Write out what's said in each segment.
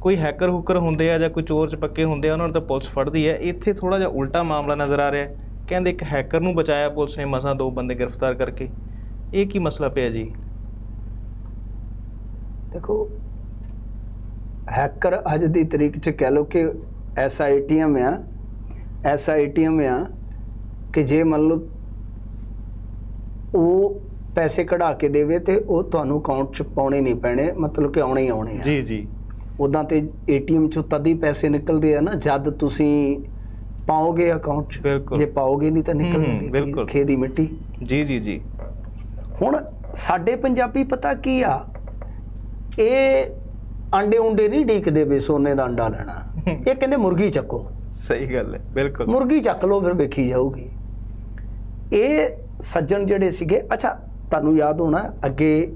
ਕੋਈ ਹੈਕਰ ਹੁਕਰ ਹੁੰਦੇ ਆ ਜਾਂ ਕੋਈ ਚੋਰ ਚਪੱਕੇ ਹੁੰਦੇ ਆ ਉਹਨਾਂ ਨੂੰ ਤਾਂ ਪੁਲਿਸ ਫੜਦੀ ਹੈ। ਇੱਥੇ ਥੋੜਾ ਜਿਹਾ ਉਲਟਾ ਮਾਮਲਾ ਨਜ਼ਰ ਆ ਰਿਹਾ ਹੈ। ਕਹਿੰਦੇ ਇੱਕ ਹੈਕਰ ਨੂੰ ਬਚਾਇਆ ਪੁਲਿਸ ਨੇ ਮਸਾਂ ਦੋ ਬੰਦੇ ਗ੍ਰਿਫਤਾਰ ਕਰਕੇ। ਇਹ ਕੀ ਮਸਲਾ ਪਿਆ ਜੀ? ਦੇਖੋ ਹੈਕਰ ਅੱਜ ਦੀ ਤਰੀਕ ਚ ਕਹਿ ਲਓ ਕਿ ਐਸਾ ਏਟੀਐਮ ਆ। ਐਸਾ ਏਟੀਐਮ ਆ ਕਿ ਜੇ ਮੰਨ ਲਓ ਉਹ ਪੈਸੇ ਕਢਾ ਕੇ ਦੇਵੇ ਤੇ ਉਹ ਤੁਹਾਨੂੰ ਅਕਾਊਂਟ ਚ ਪਾਉਣੇ ਨਹੀਂ ਪੈਣੇ ਮਤਲਬ ਕਿ ਆਉਣੇ ਹੀ ਆਉਣੇ ਆ। ਜੀ ਜੀ। ਉਦਾਂ ਤੇ ਏਟੀਐਮ ਚੋਂ ਤਦ ਹੀ ਪੈਸੇ ਨਿਕਲਦੇ ਆ ਨਾ ਜਦ ਤੁਸੀਂ ਪਾਓਗੇ ਅਕਾਊਂਟ ਚ। ਜੇ ਪਾਓਗੇ ਨਹੀਂ ਤਾਂ ਨਿਕਲਣਗੇ। ਖੇ ਦੀ ਮਿੱਟੀ। ਜੀ ਜੀ ਜੀ। ਹੁਣ ਸਾਡੇ ਪੰਜਾਬੀ ਪਤਾ ਕੀ ਆ? ਇਹ ਆਂਡੇ ਉਂਡੇ ਨਹੀਂ ਢੀਕਦੇ ਵੀ ਸੋਨੇ ਦਾ ਅੰਡਾ ਲੈਣਾ। ਇਹ ਕਹਿੰਦੇ ਮੁਰਗੀ ਚੱਕੋ। ਸਹੀ ਗੱਲ ਹੈ ਬਿਲਕੁਲ। ਮੁਰਗੀ ਚੱਕ ਲਓ ਫਿਰ ਵੇਖੀ ਜਾਊਗੀ। ਇਹ ਸੱਜਣ ਜਿਹੜੇ ਸੀਗੇ ਅੱਛਾ ਤੁਹਾਨੂੰ ਯਾਦ ਹੋਣਾ ਅੱਗੇ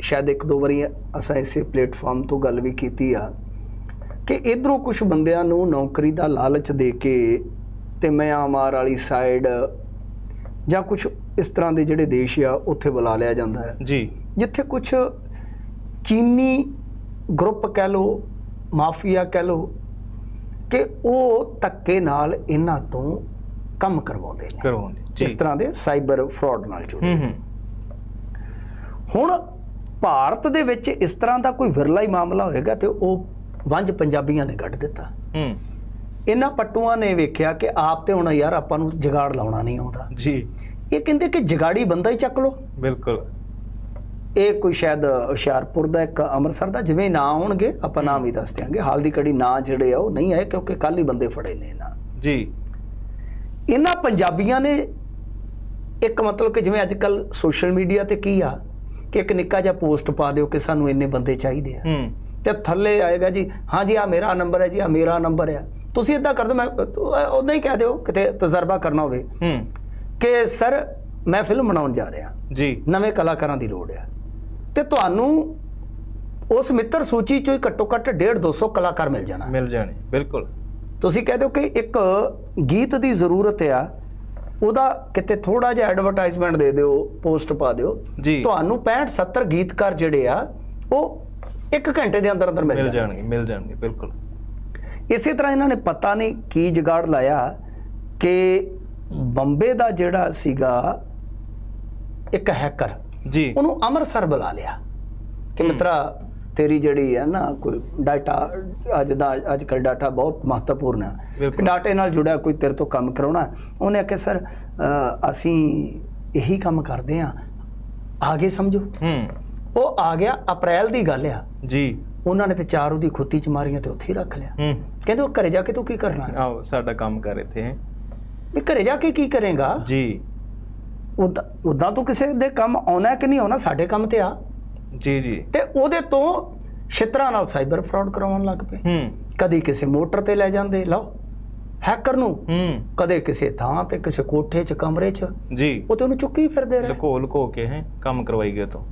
ਸ਼ਾਇਦ ਇੱਕ ਦੋ ਵਾਰੀ ਅਸਾਂ ਇਸੇ ਪਲੇਟਫਾਰਮ ਤੋਂ ਗੱਲ ਵੀ ਕੀਤੀ ਆ ਕਿ ਇਧਰੋਂ ਕੁਝ ਬੰਦਿਆਂ ਨੂੰ ਨੌਕਰੀ ਦਾ ਲਾਲਚ ਦੇ ਕੇ ਤੇ ਮਿਆਂਮਾਰ ਵਾਲੀ ਸਾਈਡ ਜਾਂ ਕੁਝ ਇਸ ਤਰ੍ਹਾਂ ਦੇ ਜਿਹੜੇ ਦੇਸ਼ ਆ ਉੱਥੇ ਬੁਲਾ ਲਿਆ ਜਾਂਦਾ ਹੈ। ਜੀ। ਜਿੱਥੇ ਕੁਝ ਚੀਨੀ ਗਰੁੱਪ ਕਹਿ ਲੋ ਮਾਫੀਆ ਕਹਿ ਲੋ ਕਿ ਉਹ ਧੱਕੇ ਨਾਲ ਇਹਨਾਂ ਤੋਂ ਕੰਮ ਕਰਵਾਉਂਦੇ ਨੇ। ਕਰਵਾਉਂਦੇ ਇਸ ਤਰ੍ਹਾਂ ਦੇ ਸਾਈਬਰ ਫਰਾਡ ਨਾਲ ਜੁੜੇ ਹੂੰ ਹੂੰ। ਹੁਣ ਭਾਰਤ ਦੇ ਵਿੱਚ ਇਸ ਤਰ੍ਹਾਂ ਦਾ ਕੋਈ ਵਿਰਲਾ ਹੀ ਮਾਮਲਾ ਹੋਏਗਾ ਤੇ ਉਹ ਵੰਜ ਪੰਜਾਬੀਆਂ ਨੇ ਕੱਢ ਦਿੱਤਾ। ਹੂੰ। ਇਹਨਾਂ ਪੱਟੂਆਂ ਨੇ ਵੇਖਿਆ ਕਿ ਆਪ ਤੇ ਹੁਣ ਯਾਰ ਆਪਾਂ ਨੂੰ ਜਗਾੜ ਲਾਉਣਾ ਨਹੀਂ ਆਉਂਦਾ। ਜੀ। ਇਹ ਕਹਿੰਦੇ ਕਿ ਜਗਾੜੀ ਬੰਦਾ ਹੀ ਚੱਕ ਲਓ। ਬਿਲਕੁਲ। ਇਹ ਕੋਈ ਸ਼ਾਇਦ ਹੁਸ਼ਿਆਰਪੁਰ ਦਾ ਇੱਕ ਅੰਮ੍ਰਿਤਸਰ ਦਾ ਜਿਵੇਂ ਨਾਂ ਆਉਣਗੇ ਆਪਾਂ ਨਾਮ ਹੀ ਦੱਸ ਦਿਆਂਗੇ। ਹਾਲ ਦੀ ਕੜੀ ਨਾਂ ਜਿਹੜੇ ਆ ਉਹ ਨਹੀਂ ਆਏ ਕਿਉਂਕਿ ਕੱਲ ਹੀ ਬੰਦੇ ਫੜੇ ਨੇ ਇਹਨਾਂ। ਜੀ। ਇਹਨਾਂ ਪੰਜਾਬੀਆਂ ਨੇ ਇੱਕ ਮਤਲਬ ਕਿ ਜਿਵੇਂ ਅੱਜ ਕੱਲ ਸੋਸ਼ਲ ਮੀਡੀਆ ਤੇ ਕੀ ਆ ਕਿ ਇੱਕ ਨਿੱਕਾ ਜਿਹਾ ਪੋਸਟ ਪਾ ਦਿਓ ਕਿ ਸਾਨੂੰ ਇੰਨੇ ਬੰਦੇ ਚਾਹੀਦੇ ਆ। ਹੂੰ। ਤੇ ਥੱਲੇ ਆਏਗਾ ਜੀ ਹਾਂ ਜੀ ਆ ਮੇਰਾ ਨੰਬਰ ਹੈ ਜੀ ਆ ਮੇਰਾ ਨੰਬਰ ਹੈ ਤੁਸੀਂ ਇਦਾਂ ਕਰ ਦਿਓ ਮੈਂ ਉਦਾਂ ਹੀ ਕਹਿ ਦਿਓ ਕਿਤੇ ਤਜਰਬਾ ਕਰਨਾ ਹੋਵੇ ਹੂੰ। ਕਿ ਸਰ ਮੈਂ ਫਿਲਮ ਬਣਾਉਣ ਜਾ ਰਿਹਾ। ਜੀ। ਨਵੇਂ ਕਲਾਕਾਰਾਂ ਦੀ ਲੋੜ ਹੈ ਤੇ ਤੁਹਾਨੂੰ ਉਸ ਮਿੱਤਰ ਸੂਚੀ ਚੋਂ ਘੱਟੋ ਘੱਟ 1.5 200 ਕਲਾਕਾਰ ਮਿਲ ਜਾਣਾ। ਮਿਲ ਜਾਣੇ ਬਿਲਕੁਲ। ਤੁਸੀਂ ਕਹਿ ਦਿਓ ਕਿ ਇੱਕ ਗੀਤ ਦੀ ਜ਼ਰੂਰਤ ਆ ਉਹਦਾ ਕਿਤੇ ਥੋੜਾ ਜਿਹਾ ਐਡਵਰਟਾਈਜ਼ਮੈਂਟ ਦੇ ਦਿਓ ਪੋਸਟ ਪਾ ਦਿਓ। ਜੀ। ਤੁਹਾਨੂੰ 65 70 ਗੀਤਕਾਰ ਜਿਹੜੇ ਆ ਉਹ ਇੱਕ ਘੰਟੇ ਦੇ ਅੰਦਰ ਅੰਦਰ ਮਿਲ ਜਾਣਗੇ। ਮਿਲ ਜਾਣਗੇ ਬਿਲਕੁਲ। ਇਸੇ ਤਰ੍ਹਾਂ ਇਹਨਾਂ ਨੇ ਪਤਾ ਨਹੀਂ ਕੀ ਜਗਾੜ ਲਾਇਆ ਕਿ ਬੰਬੇ ਦਾ ਜਿਹੜਾ ਸੀਗਾ ਇੱਕ ਹੈਕਰ ਜੀ। ਉਹਨੂੰ ਅੰਮ੍ਰਿਤਸਰ ਬੁਲਾ ਲਿਆ। ਕਿ ਮਿੱਤਰਾ ਤੇਰੀ ਜਿਹੜੀ ਹੈ ਨਾ ਕੋਈ ਡਾਟਾ ਅੱਜ ਦਾ ਅੱਜ ਕੱਲ ਡਾਟਾ ਬਹੁਤ ਮਹੱਤਵਪੂਰਨ ਹੈ। ਡਾਟੇ ਨਾਲ ਜੁੜਿਆ ਕੋਈ ਤੇਰੇ ਤੋਂ ਕੰਮ ਕਰਾਉਣਾ ਉਹਨੇ ਆਖਿਆ ਸਰ ਅਸੀਂ ਇਹੀ ਕੰਮ ਕਰਦੇ ਆ ਆਗੇ ਸਮਝੋ। ਹੂੰ। ਉਹ ਆ ਗਿਆ ਅਪ੍ਰੈਲ ਦੀ ਗੱਲ ਆ। ਜੀ। ਉਹਨਾਂ ਨੇ ਤੇ ਚਾਰ ਉਹਦੀ ਖੁੱਤੀ ਚ ਮਾਰੀਆਂ ਤੇ ਉੱਥੇ ਹੀ ਰੱਖ ਲਿਆ। ਹੂੰ। ਕਹਿੰਦੇ ਉਹ ਘਰੇ ਜਾ ਕੇ ਤੂੰ ਕੀ ਕਰਨਾ? ਆਓ ਸਾਡਾ ਕੰਮ ਕਰ ਇੱਥੇ। ਵੀ ਘਰੇ ਜਾ ਕੇ ਕੀ ਕਰੇਗਾ? ਜੀ। ਉਦਾਂ ਤੂੰ ਕਿਸੇ ਦੇ ਕੰਮ ਆਉਣਾ ਕਿ ਨਹੀਂ ਆਉਣਾ ਸਾਡੇ ਕੰਮ ਤੇ ਆ। ਜੀ ਜੀ। ਤੇ ਉਹਦੇ ਤੋਂ ਛਿੱਤਰਾਂ ਨਾਲ ਸਾਈਬਰ ਫਰਾਡ ਕਰਾਉਣ ਲੱਗ ਪਏ। ਹੂੰ। ਕਦੀ ਕਿਸੇ ਮੋਟਰ ਤੇ ਲੈ ਜਾਂਦੇ ਲਓ ਹੈਕਰ ਨੂੰ। ਹੂੰ। ਕਦੇ ਕਿਸੇ ਥਾਂ ਤੇ ਕਿਸੇ ਕੋਠੇ 'ਚ ਕਮਰੇ 'ਚ। ਜੀ। ਉਹ ਤੇ ਉਹਨੂੰ ਚੁੱਕੀ ਫਿਰਦੇ ਰਹੇ। ਲੁਕੋ ਲੁਕੋ ਕੇ ਹੈ ਕੰਮ ਕਰਵਾਈ ਗਏ ਤੋਂ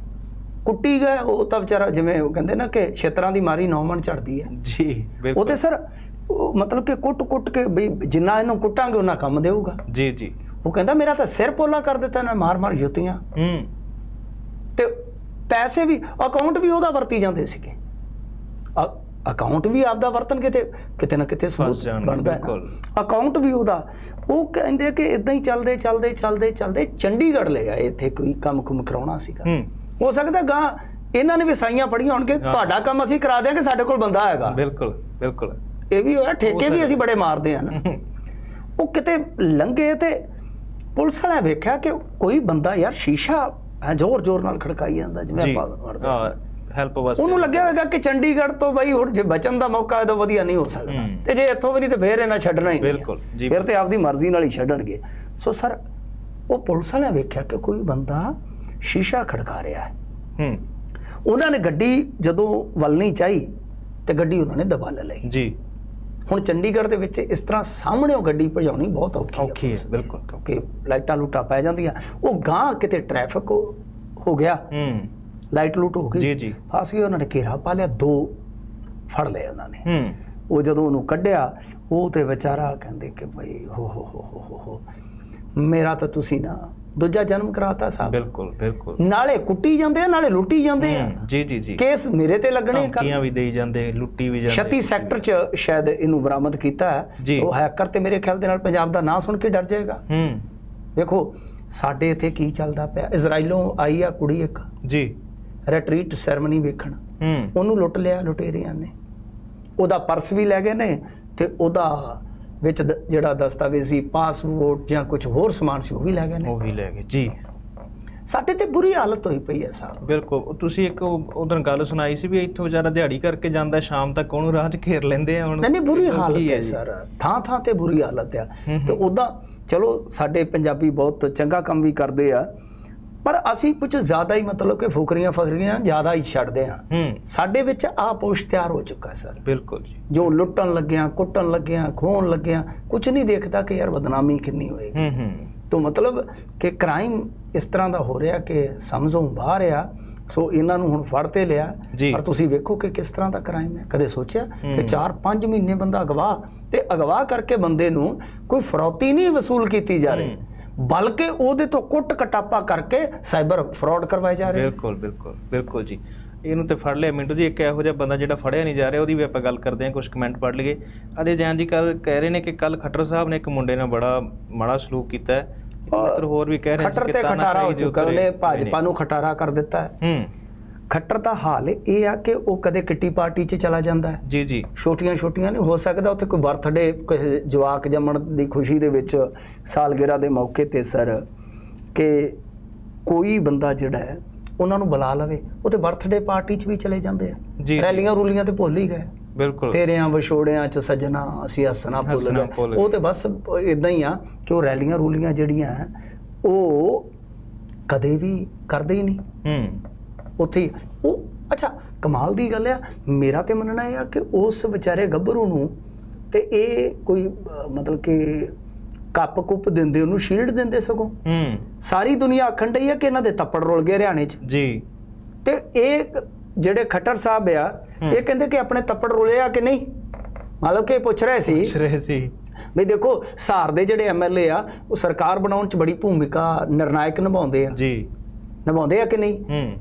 ਕੁੱਟੀ ਗਏ ਉਹ ਤਾਂ ਵਿਚਾਰਾ ਜਿਵੇਂ ਉਹ ਕਹਿੰਦੇ ਨਾ ਕਿ ਛਿੱਤਰਾਂ ਦੀ ਮਾਰੀ ਨੌ ਮਣ ਚੜਦੀ ਹੈ। ਜੀ ਉਹ ਬਿਲਕੁਲ ਤੇ ਸਰ ਉਹ ਮਤਲਬ ਕਿ ਕੁੱਟ-ਕੁੱਟ ਕੇ ਵੀ ਜਿੰਨਾ ਇਹਨੂੰ ਕੁੱਟਾਂਗੇ ਉਹਨਾਂ ਕੰਮ ਦੇਊਗਾ। ਜੀ ਜੀ। ਉਹ ਕਹਿੰਦਾ ਮੇਰਾ ਤਾਂ ਸਿਰ ਪੋਲਾ ਕਰ ਦਿੱਤਾ ਨਾ ਮਾਰ-ਮਾਰ ਜੁੱਤੀਆਂ। ਹੂੰ। ਪੈਸੇ ਵੀ ਅਕਾਊਂਟ ਵੀ ਉਹਦਾ ਵਰਤੀ ਜਾਂਦੇ ਸੀਗੇ। ਅਕਾਊਂਟ ਵੀ ਆਪਦਾ ਵਰਤਣਗੇ ਤੇ ਕਿਤੇ ਨਾ ਕਿਤੇ ਸਬੂਤ ਬਣਦਾ। ਅਕਾਊਂਟ ਵੀ ਉਹਦਾ। ਉਹ ਕਹਿੰਦੇ ਕਿ ਇਦਾਂ ਹੀ ਚੱਲਦੇ ਚੱਲਦੇ ਚੱਲਦੇ ਚੱਲਦੇ ਚੰਡੀਗੜ੍ਹ ਲੈ ਆਏ ਇੱਥੇ ਕੋਈ ਕੰਮ ਕੁਮ ਕਰਾਉਣਾ ਸੀਗਾ। ਹੂੰ। ਸਕਦਾ ਗਾਂ ਇਹਨਾਂ ਨੇ ਵੀ ਸਾਈਆਂ ਪੜੀਆਂ ਹੋਣ ਕਿ ਹਾਂ। ਤੁਹਾਡਾ ਕੰਮ ਅਸੀਂ ਕਰਾ ਦਿਆਂਗੇ ਸਾਡੇ ਕੋਲ ਬੰਦਾ ਹੈਗਾ। ਬਿਲਕੁਲ ਬਿਲਕੁਲ। ਇਹ ਵੀ ਹੋਇਆ ਠੇਕੇ। ਵੀ ਅਸੀਂ ਬੜੇ ਮਾਰਦੇ ਹਨ ਉਹ ਕਿਤੇ ਲੰਘੇ ਤੇ ਪੁਲਿਸ ਵਾਲਾ ਵੇਖਿਆ ਕਿ ਕੋਈ ਬੰਦਾ ਯਾਰ ਸ਼ੀਸ਼ਾ ਜ਼ੋਰ ਜ਼ੋਰ ਨਾਲ ਖੜਕਾਈ ਜਾਂਦਾ ਜਿਵੇਂ ਆਪਾਂ ਹਾਂ ਹੈਲਪ ਵਾਸਤੇ ਉਹਨੂੰ ਲੱਗਿਆ ਹੋਵੇਗਾ ਕਿ ਚੰਡੀਗੜ੍ਹ ਤੋਂ ਬਈ ਹੁਣ ਜੇ ਬਚਣ ਦਾ ਮੌਕਾ ਹੈ ਤਾਂ ਵਧੀਆ ਨਹੀਂ ਹੋ ਸਕਦਾ। ਤੇ ਜੇ ਇੱਥੋਂ ਵੀ ਨਹੀਂ ਤੇ ਫੇਰ ਇਹਨਾਂ ਛੱਡਣਾ ਹੀ। ਬਿਲਕੁਲ, ਜੀ। ਫਿਰ ਤੇ ਆਪਦੀ ਮਰਜ਼ੀ ਨਾਲ ਹੀ ਛੱਡਣਗੇ। ਸੋ ਸਰ ਉਹ ਪੁਲਿਸ ਵਾਲਿਆਂ ਵੇਖਿਆ ਕਿ ਕੋਈ ਬੰਦਾ ਸ਼ੀਸ਼ਾ ਖੜਕਾ ਰਿਹਾ ਹੈ। ਹੂੰ। ਉਹਨਾਂ ਨੇ ਗੱਡੀ ਜਦੋਂ ਵੱਲਣੀ ਚਾਹੀ ਤੇ ਗੱਡੀ ਉਹਨਾਂ ਨੇ ਦਬਾ ਲਈ। ਜੀ। ਹੁਣ ਚੰਡੀਗੜ੍ਹ ਦੇ ਵਿੱਚ ਇਸ ਤਰ੍ਹਾਂ ਸਾਹਮਣੇੋਂ ਗੱਡੀ ਭਜਾਉਣੀ ਬਹੁਤ ਔਖੀ ਹੈ ਔਖੀ ਹੈ, ਬਿਲਕੁਲ। ਕਿਉਂਕਿ ਲਾਈਟਾਂ ਲੂਟਾਂ ਪੈ ਜਾਂਦੀਆਂ। ਉਹ ਗਾਂ ਕਿਤੇ ਟ੍ਰੈਫਿਕ ਹੋ ਗਿਆ। ਹੂੰ। ਲਾਈਟ ਲੂਟ ਹੋ ਗਈ। ਜੀ, ਜੀ। ਫਸ ਗਏ ਉਹਨਾਂ ਨੇ ਘੇਰਾ ਪਾ ਲਿਆ ਦੋ ਫੜ ਲਏ ਉਹਨਾਂ ਨੇ। ਹੂੰ। ਉਹ ਜਦੋਂ ਉਹਨੂੰ ਕੱਢਿਆ ਉਹ ਤੇ ਵਿਚਾਰਾ ਕਹਿੰਦੇ ਕਿ ਭਾਈ ਹੋ ਹੋ ਹੋ ਹੋ ਹੋ। ਮੇਰਾ ਤਾਂ ਤੁਸੀਂ ਨਾ ਦੂਜਾ ਜਨਮ ਕਰਾਤਾ ਸਾਹਿਬ ਬਿਲਕੁਲ ਬਿਲਕੁਲ। ਨਾਲੇ ਕੁੱਟੀ ਜਾਂਦੇ ਆ ਨਾਲੇ ਲੁੱਟੀ ਜਾਂਦੇ ਆ। ਜੀ ਜੀ ਜੀ। ਕੇਸ ਮੇਰੇ ਤੇ ਲੱਗਣੇ ਧਮਕੀਆਂ ਵੀ ਦੇਈ ਜਾਂਦੇ ਲੁੱਟੀ ਵੀ ਜਾਂਦੇ। 36 ਸੈਕਟਰ ਚ ਸ਼ਾਇਦ ਇਹਨੂੰ ਬਰਾਮਦ ਕੀਤਾ। ਉਹ ਹੈਕਰ ਤੇ ਮੇਰੇ ਖਿਆਲ ਦੇ ਨਾਲ ਪੰਜਾਬ ਦਾ ਨਾਂ ਸੁਣ ਕੇ ਡਰ ਜਾਏਗਾ। ਹੂੰ। ਵੇਖੋ ਸਾਡੇ ਇੱਥੇ ਕੀ ਚੱਲਦਾ ਪਿਆ? ਇਜ਼ਰਾਈਲੋਂ ਆਈ ਆ ਕੁੜੀ ਇੱਕ। ਜੀ। ਰਿਟਰੀਟ ਸੈਰਮਨੀ ਵੇਖਣ। ਹੂੰ। ਉਹਨੂੰ ਲੁੱਟ ਲਿਆ ਲੁਟੇਰਿਆਂ ਨੇ। ਉਹਦਾ ਪਰਸ ਵੀ ਲੈ ਗਏ ਨੇ ਤੇ ਉਹਦਾ ਵਿੱਚ ਜਿਹੜਾ ਦਸਤਾਵੇਜ਼ੀ ਪਾਸਪੋਰਟ ਜਾਂ ਕੁਝ ਹੋਰ ਸਮਾਨ ਸੀ ਉਹ ਵੀ ਲੈ ਗਏ ਨੇ। ਉਹ ਵੀ ਲੈ ਗਏ ਜੀ। ਸਾਡੇ ਤੇ ਬੁਰੀ ਹਾਲਤ ਹੋਈ ਪਈ ਹੈ ਸਾਹਿਬ ਬਿਲਕੁਲ। ਤੁਸੀਂ ਇੱਕ ਉਦੋਂ ਗੱਲ ਸੁਣਾਈ ਸੀ ਵੀ ਇੱਥੋਂ ਵਿਚਾਰਾ ਦਿਹਾੜੀ ਕਰਕੇ ਜਾਂਦਾ ਸ਼ਾਮ ਤੱਕ ਉਹਨੂੰ ਰਾਹ 'ਚ ਘੇਰ ਲੈਂਦੇ ਆ ਹੁਣ। ਨਹੀਂ ਨਹੀਂ ਬੁਰੀ ਹਾਲਤ ਹੈ? ਸਰ। ਥਾਂ ਥਾਂ ਤੇ ਬੁਰੀ ਹਾਲਤ ਆ। ਤੇ ਉਦਾਂ ਚਲੋ ਸਾਡੇ ਪੰਜਾਬੀ ਬਹੁਤ ਚੰਗਾ ਕੰਮ ਵੀ ਕਰਦੇ ਆ। ਪਰ ਅਸੀਂ ਕੁਝ ਜ਼ਿਆਦਾ ਹੀ ਮਤਲਬ ਕਿ ਫੁਕਰੀਆਂ ਫਕਰੀਆਂ ਜ਼ਿਆਦਾ ਹੀ ਛੱਡਦੇ ਆ ਹੂੰ। ਸਾਡੇ ਵਿੱਚ ਆ ਪੋਸ਼ ਤਿਆਰ ਹੋ ਚੁੱਕਾ ਸਰ। ਬਿਲਕੁਲ ਜੀ। ਜੋ ਲੁੱਟਣ ਲੱਗਿਆ ਕੁੱਟਣ ਲੱਗਿਆ ਖੋਹਣ ਲੱਗਿਆ ਕੁਝ ਨਹੀਂ ਦੇਖਦਾ ਕਿ ਯਾਰ ਬਦਨਾਮੀ ਕਿੰਨੀ ਹੋਏਗੀ। ਹੂੰ ਹੂੰ। ਤੋਂ ਮਤਲਬ ਕਿ ਕ੍ਰਾਈਮ ਇਸ ਤਰ੍ਹਾਂ ਦਾ ਹੋ ਰਿਹਾ ਕਿ ਸਮਝੋਂ ਬਾਹਰ ਆ ਸੋ ਇਹਨਾਂ ਨੂੰ ਹੁਣ ਫੜ ਤੇ ਲਿਆ। ਪਰ ਤੁਸੀਂ ਵੇਖੋ ਕਿ ਕਿਸ ਤਰ੍ਹਾਂ ਦਾ ਕ੍ਰਾਈਮ ਹੈ। ਕਦੇ ਸੋਚਿਆ। ਕਿ 4-5 ਮਹੀਨੇ ਬੰਦਾ ਅਗਵਾ ਤੇ ਅਗਵਾ ਕਰਕੇ ਬੰਦੇ ਨੂੰ ਕੋਈ ਫਰੌਤੀ ਨਹੀਂ ਵਸੂਲ ਕੀਤੀ ਜਾ ਰਹੀ। ਬਲਕਿ ਉਹਦੇ ਤੋਂ ਕੁੱਟ ਕਟਾਪਾ ਕਰਕੇ ਸਾਈਬਰ ਫਰਾਡ ਕਰਵਾਏ ਜਾ ਰਹੇ ਬਿਲਕੁਲ ਬਿਲਕੁਲ ਬਿਲਕੁਲ ਜੀ। ਇਹਨੂੰ ਤੇ ਫੜ ਲਿਆ ਮਿੰਟੂ ਜੀ ਇੱਕ ਇਹੋ ਜਿਹਾ ਬੰਦਾ ਜਿਹੜਾ ਫੜਿਆ ਨਹੀਂ ਜਾ ਰਿਹਾ ਉਹਦੀ ਵੀ ਆਪਾਂ ਗੱਲ ਕਰਦੇ ਹਾਂ ਕੁਝ ਕਮੈਂਟ ਪੜ੍ਹ ਲਈਏ। ਅਜੇ ਜੈਨ ਜੀ ਕੱਲ ਕਹਿ ਰਹੇ ਨੇ ਕਿ ਕੱਲ ਖੱਟਰ ਸਾਹਿਬ ਨੇ ਇੱਕ ਮੁੰਡੇ ਨਾਲ ਬੜਾ ਮਾੜਾ ਸਲੂਕ ਕੀਤਾ ਹੈ। ਹੋਰ ਵੀ ਕਹਿ ਰਹੇ ਖੱਟਰ ਕਿ ਤੇ ਖਟਾਰਾ ਹੋ ਚੁੱਕਾ ਉਹਨੇ ਭਾਜਪਾ ਨੂੰ ਖਟਾਰਾ ਕਰ ਦਿੱਤਾ ਹੈ। ਹੂੰ। ਖੱਟਰ ਦਾ ਹਾਲ ਇਹ ਆ ਕਿ ਉਹ ਕਦੇ ਕਿੱਟੀ ਪਾਰਟੀ 'ਚ ਚਲਾ ਜਾਂਦਾ ਹੈ। ਜੀ ਜੀ। ਛੋਟੀਆਂ ਛੋਟੀਆਂ ਨੇ ਹੋ ਸਕਦਾ ਉੱਥੇ ਕੋਈ ਬਰਥਡੇ ਕਿਸੇ ਜਵਾਕ ਜੰਮਣ ਦੀ ਖੁਸ਼ੀ ਦੇ ਵਿੱਚ ਸਾਲਗਿਰਾ ਦੇ ਮੌਕੇ ਤੇ ਸਰ ਕਿ ਕੋਈ ਬੰਦਾ ਜਿਹੜਾ ਹੈ ਉਹਨਾਂ ਨੂੰ ਬੁਲਾ ਲਵੇ। ਉਹ ਤੇ ਬਰਥਡੇ ਪਾਰਟੀ 'ਚ ਵੀ ਚਲੇ ਜਾਂਦੇ ਆ। ਜੀ। ਰੈਲੀਆਂ ਰੂਲੀਆਂ ਤੇ ਭੁੱਲ ਹੀ ਗਏ। ਬਿਲਕੁਲ। ਤੇਰਿਆਂ ਵਿਛੋੜਿਆਂ 'ਚ ਸੱਜਣਾ ਅਸੀਂ ਹੱਸਣਾ ਭੁੱਲ ਗਏ। ਉਹ ਤੇ ਬਸ ਇਦਾਂ ਹੀ ਆ ਕਿ ਉਹ ਰੈਲੀਆਂ ਰੂਲੀਆਂ ਜਿਹੜੀਆਂ ਉਹ ਕਦੇ ਵੀ ਕਰਦੇ ਹੀ ਨਹੀਂ। ਹੂੰ। ਉੱਥੇ ਹੀ। ਉਹ ਅੱਛਾ ਕਮਾਲ ਦੀ ਗੱਲ ਆ। ਮੇਰਾ ਤੇ ਮੰਨਣਾ ਇਹ ਆ ਕਿ ਉਸ ਵਿਚਾਰੇ ਗੱਭਰੂ ਨੂੰ ਤੇ ਇਹ ਕੋਈ ਮਤਲਬ ਕਿ ਕੱਪ ਕੁੱਪ ਦਿੰਦੇ ਉਹਨੂੰ ਸ਼ੀਲਡ ਦਿੰਦੇ ਸਗੋਂ। ਹੂੰ। ਸਾਰੀ ਦੁਨੀਆ ਆਖਣ ਡਈ ਆ ਕਿ ਇਹਨਾਂ ਦੇ ਤੱਪੜ ਰੁਲ ਗਏ ਹਰਿਆਣੇ 'ਚ। ਜੀ। ਤੇ ਇਹ ਜਿਹੜੇ ਖੱਟਰ ਸਾਹਿਬ ਆ। ਇਹ ਕਹਿੰਦੇ ਕਿ ਆਪਣੇ ਤੱਪੜ ਰੁਲੇ ਆ ਕਿ ਨਹੀਂ? ਮਤਲਬ ਕਿ ਪੁੱਛ ਰਹੇ ਸੀ। ਪੁੱਛ ਰਹੇ ਸੀ। ਵੀ ਦੇਖੋ ਸਹਾਰ ਦੇ ਜਿਹੜੇ ਐਮਐਲਏ ਆ ਉਹ ਸਰਕਾਰ ਬਣਾਉਣ 'ਚ ਬੜੀ ਭੂਮਿਕਾ ਨਿਰਣਾਇਕ ਨਿਭਾਉਂਦੇ ਆ। ਜੀ। ਨਿਭਾਉਂਦੇ ਆ ਕਿ ਨਹੀਂ? ਹੂੰ।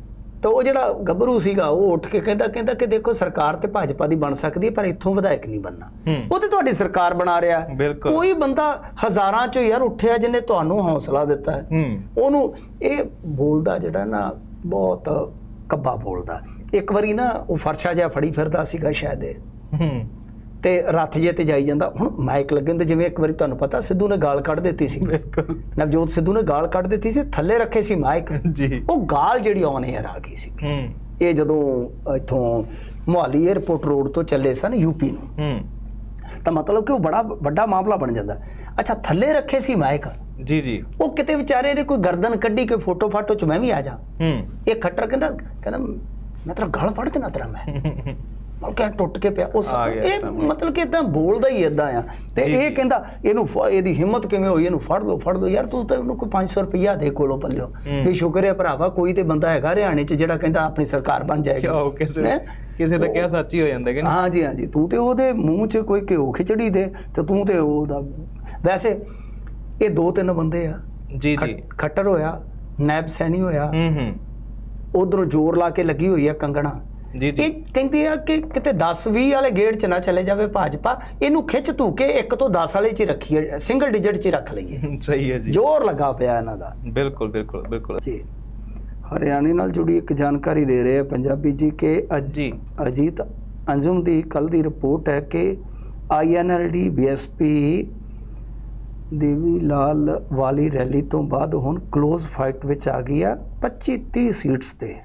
ਤਾਂ ਉਹ ਜਿਹੜਾ ਗੱਭਰੂ ਸੀਗਾ ਉਹ ਉੱਠ ਕੇ ਕਹਿੰਦਾ ਕਹਿੰਦਾ ਕਿ ਦੇਖੋ ਸਰਕਾਰ ਤੇ ਭਾਜਪਾ ਦੀ ਬਣ ਸਕਦੀ ਹੈ ਪਰ ਇੱਥੋਂ ਵਿਧਾਇਕ ਨਹੀਂ ਬਣਨਾ। ਹੂੰ। ਉਹ ਤੇ ਤੁਹਾਡੀ ਸਰਕਾਰ ਬਣਾ ਰਿਹਾ। ਕੋਈ ਬੰਦਾ ਹਜ਼ਾਰਾਂ ਚੋਂ ਯਾਰ ਉੱਠਿਆ ਜਿਹਨੇ ਤੁਹਾਨੂੰ ਹੌਸਲਾ ਦਿੱਤਾ ਹੈ। ਉਹਨੂੰ ਇਹ ਬੋਲਦਾ ਜਿਹੜਾ ਨਾ ਬਹੁਤ ਕੱਬਾ ਬੋਲਦਾ। ਇੱਕ ਵਾਰੀ ਨਾ ਉਹ ਫਰਸ਼ਾ ਜਿਹਾ ਫੜੀ ਫਿਰਦਾ ਸੀਗਾ ਸ਼ਾਇਦ ਇਹ। ਹੂੰ। ਤੇ ਰੱਥ ਜੇ ਤੇ ਜਾਈ ਜਾਂਦਾ ਹੁਣ ਮਾਈਕ ਲੱਗੇ ਹੁੰਦੇ ਜਿਵੇਂ ਇੱਕ ਵਾਰੀ ਤੁਹਾਨੂੰ ਪਤਾ ਸਿੱਧੂ ਨੇ ਗਾਲ ਕੱਢ ਦਿੱਤੀ ਸੀ। ਬਿਲਕੁਲ। ਨਵਜੋਤ ਸਿੱਧੂ ਨੇ ਗਾਲ ਕੱਢ ਦਿੱਤੀ ਸੀ ਥੱਲੇ ਰੱਖੇ ਸੀ ਮਾਈਕ ਜੀ। ਉਹ ਗਾਲ ਜਿਹੜੀ ਆਨ 에ਅਰ ਆ ਗਈ ਸੀ। ਹੂੰ। ਇਹ ਜਦੋਂ ਇੱਥੋਂ ਮੁਹਾਲੀ 에ਅਰਪੋਰਟ ਰੋਡ ਤੋਂ ਚੱਲੇ ਸਨ ਯੂਪੀ ਨੂੰ। ਹੂੰ। ਤਾਂ ਮਤਲਬ ਕਿ ਉਹ ਬੜਾ ਵੱਡਾ ਮਾਮਲਾ ਬਣ ਜਾਂਦਾ। ਅੱਛਾ ਥੱਲੇ ਰੱਖੇ ਸੀ ਮਾਈਕ ਜੀ ਜੀ। ਉਹ ਕਿਤੇ ਵਿਚਾਰੇ ਨੇ ਕੋਈ ਗਰਦਨ ਕੱਢੀ ਕੋਈ ਫੋਟੋ ਫਾਟੋ ਚ ਮੈਂ ਵੀ ਆ ਜਾ। ਹੂੰ। ਇਹ ਖੱਟਰ ਕਹਿੰਦਾ ਕਹਿੰਦਾ ਮੈਂ ਤੇਰਾ ਗਲ ਫੜ ਦੇਣਾ ਤੇਰਾ ਮੈਂ। ਮੈਂ ਕਿਹਾ ਟੁੱਟ ਕੇ ਪਿਆ। ਉਸ ਇਹ। ਮਤਲਬ ਕਿ ਇਦਾਂ ਬੋਲਦਾ ਹੀ ਇਦਾਂ ਆ। ਤੇ ਜੀ, ਇਹ ਜੀ। ਕਹਿੰਦਾ ਇਹਨੂੰ ਇਹਦੀ ਹਿੰਮਤ ਕਿਵੇਂ ਹੋਈ? ਇਹਨੂੰ ਫੜ ਲਓ ਫੜ ਲਓ। ਯਾਰ ਤੂੰ ਤਾਂ ਉਹਨੂੰ ਕੋਈ 500 ਰੁਪਈਆ ਦੇ ਕੋਲੋਂ ਪੱਲਿਓ ਹੂੰ। ਵੀ ਸ਼ੁਕਰ ਹੈ ਭਰਾਵਾ ਕੋਈ ਤੇ ਬੰਦਾ ਹੈਗਾ ਹਰਿਆਣੇ 'ਚ ਜਿਹੜਾ ਕਹਿੰਦਾ ਆਪਣੀ ਸਰਕਾਰ ਬਣ ਜਾਏਗੀ। ਕਿਉਂ ਕਿਸੇ ਹੈਂ? ਕਿਸੇ ਦਾ ਕਿਹਾ ਸੱਚ ਹੀ ਹੋ ਜਾਂਦਾ ਕਿ ਨਹੀਂ? ਹਾਂਜੀ ਹਾਂਜੀ। ਤੂੰ ਤੇ ਉਹਦੇ ਮੂੰਹ 'ਚ ਕੋਈ ਘਿਓ ਖਿਚੜੀ ਦੇ ਤੇ ਤੂੰ ਤੇ ਉਹਦਾ ਵੈਸੇ ਇਹ ਦੋ ਤਿੰਨ ਬੰਦੇ ਆ। ਜੀ ਜੀ। ਖੱਟ- ਖੱਟਰ ਹੋਇਆ ਨੈਬ ਸੈਣੀ ਹੋਇਆ। ਹੂੰ ਹੂੰ। ਉਧਰੋਂ ਜ਼ੋਰ ਲਾ ਕੇ ਲੱਗੀ ਹੋਈ ਆ ਕੰਗਣਾ। ਜੀ ਜੀ। ਇਹ ਕਹਿੰਦੇ ਆ ਕਿ ਕਿਤੇ 10 20 ਵਾਲੇ ਗੇੜ 'ਚ ਨਾ ਚਲੇ ਜਾਵੇ ਭਾਜਪਾ ਇਹਨੂੰ ਖਿੱਚ ਧੂ ਕੇ 1 ਤੋਂ 10 ਵਾਲੇ 'ਚ ਹੀ ਰੱਖੀਏ ਸਿੰਗਲ ਡਿਜਿਟ 'ਚ ਹੀ ਰੱਖ ਲਈਏ। ਸਹੀ ਹੈ ਜੀ। ਜ਼ੋਰ ਲੱਗਾ ਪਿਆ ਇਹਨਾਂ ਦਾ। ਬਿਲਕੁਲ ਬਿਲਕੁਲ ਬਿਲਕੁਲ। ਜੀ। ਹਰਿਆਣੇ ਨਾਲ ਜੁੜੀ ਇੱਕ ਜਾਣਕਾਰੀ ਦੇ ਰਹੇ ਆ ਪੰਜਾਬੀ ਜੀ ਕਿ ਅਜ ਜੀ। ਅਜੀਤ ਅੰਜੁਮ ਦੀ ਕੱਲ ਦੀ ਰਿਪੋਰਟ ਹੈ ਕਿ ਆਈਐਨਐਲਡੀ ਬੀਐਸਪੀ ਦੇਵੀ ਲਾਲ ਵਾਲੀ ਰੈਲੀ ਤੋਂ ਬਾਅਦ ਹੁਣ ক্লোਜ਼ ਫਾਈਟ ਵਿੱਚ ਆ ਗਈ ਆ 25 30 ਸੀਟਸ ਤੇ।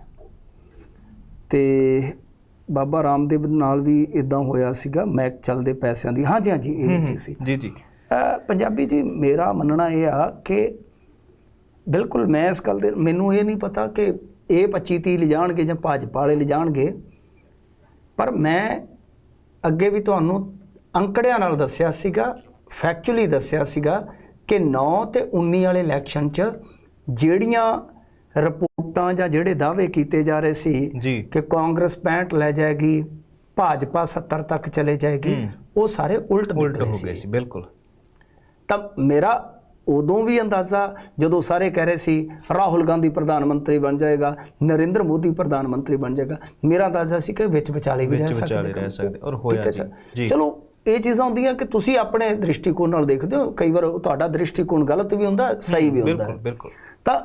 ਤੇ ਬਾਬਾ ਰਾਮਦੇਵ ਨਾਲ ਵੀ ਇਦਾਂ ਹੋਇਆ ਸੀਗਾ ਮੈਚ ਚੱਲਦੇ ਪੈਸਿਆਂ ਦੀ ਹਾਂਜੀ ਹਾਂਜੀ ਇਹ ਵੀ ਚੀਜ਼ ਸੀ। ਜੀ ਜੀ। ਪੰਜਾਬੀ ਜੀ ਮੇਰਾ ਮੰਨਣਾ ਇਹ ਆ ਕਿ ਬਿਲਕੁਲ ਮੈਂ ਇਸ ਗੱਲ ਦੇ ਮੈਨੂੰ ਇਹ ਨਹੀਂ ਪਤਾ ਕਿ ਇਹ 25 30 ਲਿਜਾਣਗੇ ਜਾਂ ਭਾਜਪਾ ਵਾਲੇ ਲਿਜਾਣਗੇ ਪਰ ਮੈਂ ਅੱਗੇ ਵੀ ਤੁਹਾਨੂੰ ਅੰਕੜਿਆਂ ਨਾਲ ਦੱਸਿਆ ਸੀਗਾ ਫੈਕਚੁਅਲੀ ਦੱਸਿਆ ਸੀਗਾ ਕਿ 9 ਤੇ 19 ਵਾਲੇ ਇਲੈਕਸ਼ਨ 'ਚ ਜਿਹੜੀਆਂ ਰਿਪੋਰਟਾਂ ਜਾਂ ਜਿਹੜੇ ਦਾਅਵੇ ਕੀਤੇ ਜਾ ਰਹੇ ਸੀ ਕਿ ਕਾਂਗਰਸ 65 ਲੈ ਜਾਏਗੀ ਭਾਜਪਾ 70 ਤੱਕ ਚਲੇ ਜਾਏਗੀ। ਉਹ ਸਾਰੇ ਉਲਟ ਹੋ ਗਏ ਸੀ। ਬਿਲਕੁਲ। ਤਾਂ ਮੇਰਾ ਉਦੋਂ ਵੀ ਅੰਦਾਜ਼ਾ ਜਦੋਂ ਸਾਰੇ ਕਹਿ ਰਹੇ ਸੀ ਰਾਹੁਲ ਗਾਂਧੀ ਪ੍ਰਧਾਨ ਮੰਤਰੀ ਬਣ ਜਾਏਗਾ ਨਰਿੰਦਰ ਮੋਦੀ ਪ੍ਰਧਾਨ ਮੰਤਰੀ ਬਣ ਜਾਏਗਾ ਮੇਰਾ ਅੰਦਾਜ਼ਾ ਸੀ ਕਿ ਵਿੱਚ ਵਿਚਾਲੇ ਵੀ ਰਹਿ ਵਿੱਚ ਸਕਦੇ ਵਿਚਾਲੇ ਰਹਿ। ਸਕਦੇ ਔਰ ਹੋਇਆ। ਜੀ। ਚਲੋ ਇਹ ਚੀਜ਼ਾਂ ਹੁੰਦੀਆਂ ਕਿ ਤੁਸੀਂ ਆਪਣੇ ਦ੍ਰਿਸ਼ਟੀਕੋਣ ਨਾਲ ਦੇਖਦੇ ਹੋ ਕਈ ਵਾਰ ਤੁਹਾਡਾ ਦ੍ਰਿਸ਼ਟੀਕੋਣ ਗਲਤ ਵੀ ਹੁੰਦਾ ਸਹੀ ਵੀ ਹੁੰਦਾ। ਬਿਲਕੁਲ ਬਿਲਕੁਲ। ਤਾਂ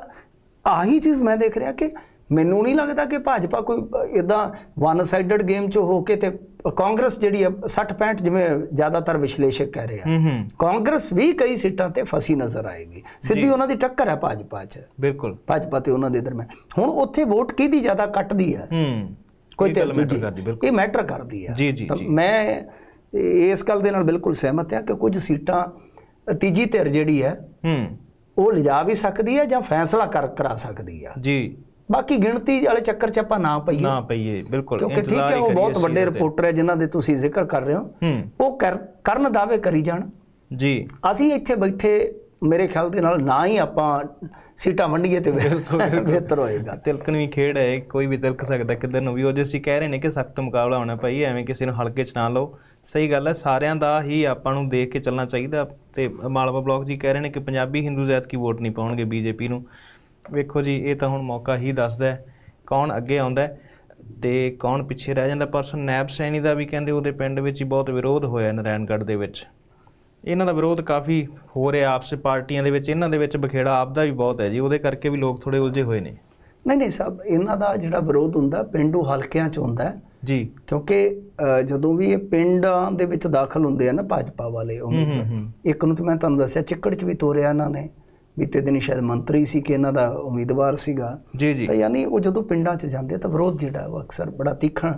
ਆਹੀ ਚੀਜ਼ ਮੈਂ ਦੇਖ ਰਿਹਾ ਕਿ ਮੈਨੂੰ ਨਹੀਂ ਲੱਗਦਾ ਕਿ ਭਾਜਪਾ ਕੋਈ ਇਦਾਂ ਵਨ ਸਾਈਡਡ ਗੇਮ ਚ ਹੋ ਕੇ ਤੇ ਕਾਂਗਰਸ ਜਿਹੜੀ ਹੈ 60 65 ਜਿਵੇਂ ਜ਼ਿਆਦਾਤਰ ਵਿਸ਼ਲੇਸ਼ਕ ਕਹਿ ਰਹੇ। ਆ ਕਾਂਗਰਸ ਵੀ ਕਈ ਸੀਟਾਂ ਤੇ ਫਸੀ ਨਜ਼ਰ ਆਏਗੀ। ਸਿੱਧੀ ਉਹਨਾਂ ਦੀ ਟੱਕਰ ਹੈ ਭਾਜਪਾ 'ਚ। ਬਿਲਕੁਲ। ਭਾਜਪਾ ਤੇ ਉਹਨਾਂ ਦੇ ਦਰਮਿਆਨ। ਹੁਣ ਉੱਥੇ ਵੋਟ ਕਿਹਦੀ ਜ਼ਿਆਦਾ ਕੱਟਦੀ ਹੈ? ਕੋਈ ਤੇ ਮੈਟਰ ਕਰਦੀ ਬਿਲਕੁਲ। ਇਹ ਮੈਟਰ ਕਰਦੀ ਹੈ। ਜੀ, ਜੀ। ਮੈਂ ਇਸ ਗੱਲ ਦੇ ਨਾਲ ਬਿਲਕੁਲ ਸਹਿਮਤ ਹਾਂ ਕਿ ਕੁਝ ਸੀਟਾਂ ਤੀਜੀ ਧਿਰ ਜਿਹੜੀ ਹੈ ਹੂੰ। ਉਹ ਲਿਜਾ ਵੀ ਸਕਦੀ ਹੈ ਜਾਂ ਫੈਸਲਾ ਕਰ ਕਰਾ ਸਕਦੀ ਆ। ਜੀ। ਬਾਕੀ ਗਿਣਤੀ ਵਾਲੇ ਚੱਕਰ 'ਚ ਆਪਾਂ ਨਾ ਪਈਏ। ਨਾ ਪਈਏ ਬਿਲਕੁਲ ਕਿਉਂਕਿ ਠੀਕ ਹੈ ਉਹ ਬਹੁਤ ਵੱਡੇ। ਰਿਪੋਰਟਰ ਹੈ ਜਿਨ੍ਹਾਂ ਦੇ ਤੁਸੀਂ ਜ਼ਿਕਰ ਕਰ ਰਹੇ ਹੋ। ਉਹ ਕਰ- ਕਰਨ ਦਾਅਵੇ ਕਰੀ ਜਾਣ। ਜੀ। ਅਸੀਂ ਇੱਥੇ ਬੈਠੇ ਮੇਰੇ ਖਿਆਲ ਦੇ ਨਾਲ ਨਾ ਹੀ ਆਪਾਂ ਸੀਟਾਂ ਵੰਡੀਏ ਤੇ ਬਿਹਤਰ ਹੋਏਗਾ। ਤਿਲਕਣ ਵੀ ਖੇਡ ਹੈ ਕੋਈ ਵੀ ਤਿਲਕ ਸਕਦਾ ਕਿੱਧਰ ਨੂੰ ਵੀ। ਉਹ ਜੇ ਅਸੀਂ ਕਹਿ ਰਹੇ ਨੇ ਕਿ ਸਖਤ ਮੁਕਾਬਲਾ ਹੋਣਾ ਭਾਈ ਐਵੇਂ ਕਿਸੇ ਨੂੰ ਹਲਕੇ 'ਚ ਨਾ ਲਓ। ਸਹੀ ਗੱਲ ਹੈ, ਸਾਰਿਆਂ ਦਾ ਹੀ ਆਪਾਂ ਨੂੰ ਦੇਖ ਕੇ ਚੱਲਣਾ ਚਾਹੀਦਾ ਤੇ ਮਾਲਵਾ ਬਲੌਕ ਜੀ ਕਹਿ ਰਹੇ ਨੇ ਕਿ ਪੰਜਾਬੀ ਹਿੰਦੂ ਜ਼ਾਤ ਕੀ ਵੋਟ ਨਹੀਂ ਪਾਉਣਗੇ ਬੀਜੇਪੀ ਨੂੰ। ਵੇਖੋ ਜੀ, ਇਹ ਤਾਂ ਹੁਣ ਮੌਕਾ ਹੀ ਦੱਸਦਾ ਹੈ, ਕੌਣ ਅੱਗੇ ਆਉਂਦਾ ਹੈ ਤੇ ਕੌਣ ਪਿੱਛੇ ਰਹਿ ਜਾਂਦਾ। ਪਰਸਨ ਨੈਬ ਸੈਣੀ ਦਾ ਵੀ ਕਹਿੰਦੇ ਉਹਦੇ ਪਿੰਡ ਵਿੱਚ ਹੀ ਬਹੁਤ ਵਿਰੋਧ ਹੋਇਆ ਨਰੈਣਗੜ੍ਹ ਦੇ ਵਿੱਚ। ਇਹਨਾਂ ਦਾ ਵਿਰੋਧ ਕਾਫੀ ਹੋ ਰਿਹਾ ਆਪਸ ਪਾਰਟੀਆਂ ਦੇ ਵਿੱਚ, ਇਹਨਾਂ ਦੇ ਵਿੱਚ ਬਖੇੜਾ ਆਪਦਾ ਵੀ ਬਹੁਤ ਹੈ ਜੀ, ਉਹਦੇ ਕਰਕੇ ਵੀ ਲੋਕ ਥੋੜੇ ਉਲਝੇ ਹੋਏ ਨੇ। ਨਹੀਂ ਨਹੀਂ, ਸਭ ਇਹਨਾਂ ਦਾ ਜਿਹੜਾ ਵਿਰੋਧ ਹੁੰਦਾ, ਪਿੰਡੂ ਹਲਕਿਆਂ 'ਚ ਹੁੰਦਾ ਹੈ। ਜੀ। ਕਿਉਂਕਿ ਜਦੋਂ ਵੀ ਇਹ ਪਿੰਡਾਂ ਦੇ ਵਿੱਚ ਦਾਖਲ ਹੁੰਦੇ ਆ ਨਾ ਭਾਜਪਾ ਵਾਲੇ ਹੂੰ ਹੂੰ ਉਮੀਦਵਾਰ ਹੂੰ ਇੱਕ ਨੂੰ ਤਾਂ ਮੈਂ ਤੁਹਾਨੂੰ ਦੱਸਿਆ ਚਿੱਕੜ 'ਚ ਵੀ ਤੋਰਿਆ ਇਹਨਾਂ ਨੇ। ਬੀਤੇ ਦਿਨ ਸ਼ਾਇਦ ਮੰਤਰੀ ਸੀ ਕਿ ਇਹਨਾਂ ਦਾ ਉਮੀਦਵਾਰ ਸੀਗਾ। ਜੀ ਜੀ। ਤਾਂ ਯਾਨੀ ਉਹ ਜਦੋਂ ਪਿੰਡਾਂ 'ਚ ਜਾਂਦੇ ਤਾਂ ਵਿਰੋਧ ਜਿਹੜਾ ਉਹ ਅਕਸਰ ਬੜਾ ਤਿੱਖਣ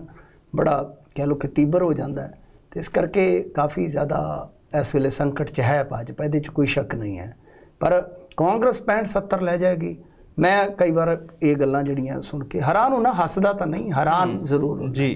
ਬੜਾ ਕਹਿ ਲਓ ਕਿ ਤੀਬਰ ਹੋ ਜਾਂਦਾ ਤੇ ਇਸ ਕਰਕੇ ਕਾਫੀ ਜ਼ਿਆਦਾ ਇਸ ਵੇਲੇ ਸੰਕਟ 'ਚ ਹੈ ਭਾਜਪਾ ਇਹਦੇ 'ਚ ਕੋਈ ਸ਼ੱਕ ਨਹੀਂ ਹੈ। ਪਰ ਕਾਂਗਰਸ 65 70 ਲੈ ਜਾਏਗੀ। ਮੈਂ ਕਈ ਵਾਰ ਇਹ ਗੱਲਾਂ ਜਿਹੜੀਆਂ ਸੁਣ ਕੇ ਹੈਰਾਨ ਹੋਣਾ ਹੱਸਦਾ ਤਾਂ ਨਹੀਂ ਹੈਰਾਨ ਜ਼ਰੂਰ ਹੁੰਦਾ ਜੀ।